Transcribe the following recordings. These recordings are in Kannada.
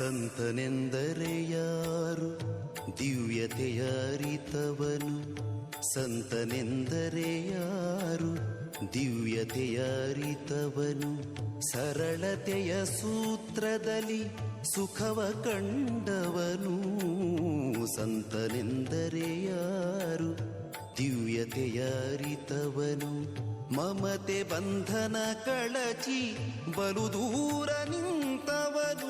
ಸಂತನೆಂದರೆ ಯಾರು ದಿವ್ಯತೆಯ ಅರಿತವನು ಸಂತನೆಂದರೆ ಯಾರು ದಿವ್ಯತೆಯ ಸರಳತೆಯ ಸೂತ್ರದಲ್ಲಿ ಸುಖವ ಕಂಡವನು. ಸಂತನೆಂದರೆ ಯಾರು ದಿವ್ಯತೆಯ ಮಮತೆ ಬಂಧನ ಕಳಚಿ ಬಲು ದೂರ ನಿಂತವನು.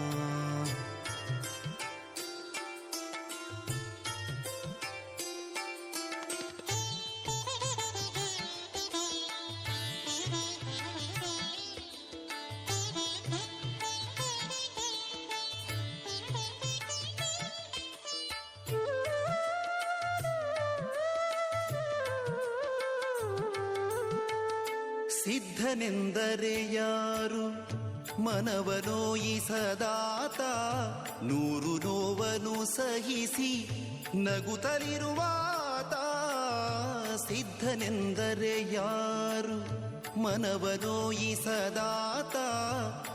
ಸಿದ್ಧನೆಂದರೆ ಯಾರು? ಮನವನೋಯಿಸದಾತ ನೂರು ನೋವನು ಸಹಿಸಿ ನಗುತ್ತಲಿರುವಾತ. ಸಿದ್ಧನೆಂದರೆ ಯಾರು? ಮನವನೋಯಿಸದಾತ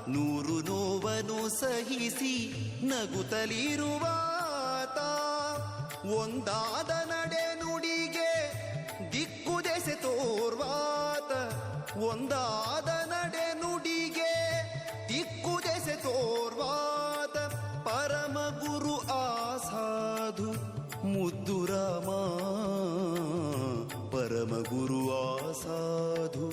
ನೂರು ನೋವನು ಸಹಿಸಿ ನಗುತ್ತಲಿರುವಾತ. ಒಂದಾದ ಒಂದಾದ ನಡೆ ನುಡಿಗೆ ದಿಕ್ಕು ತೋರ್ವಾದ ಪರಮ ಗುರು ಆಸಾಧು ಮುದ್ದು ರಾಮ ಪರಮ ಗುರು ಆಸಾಧು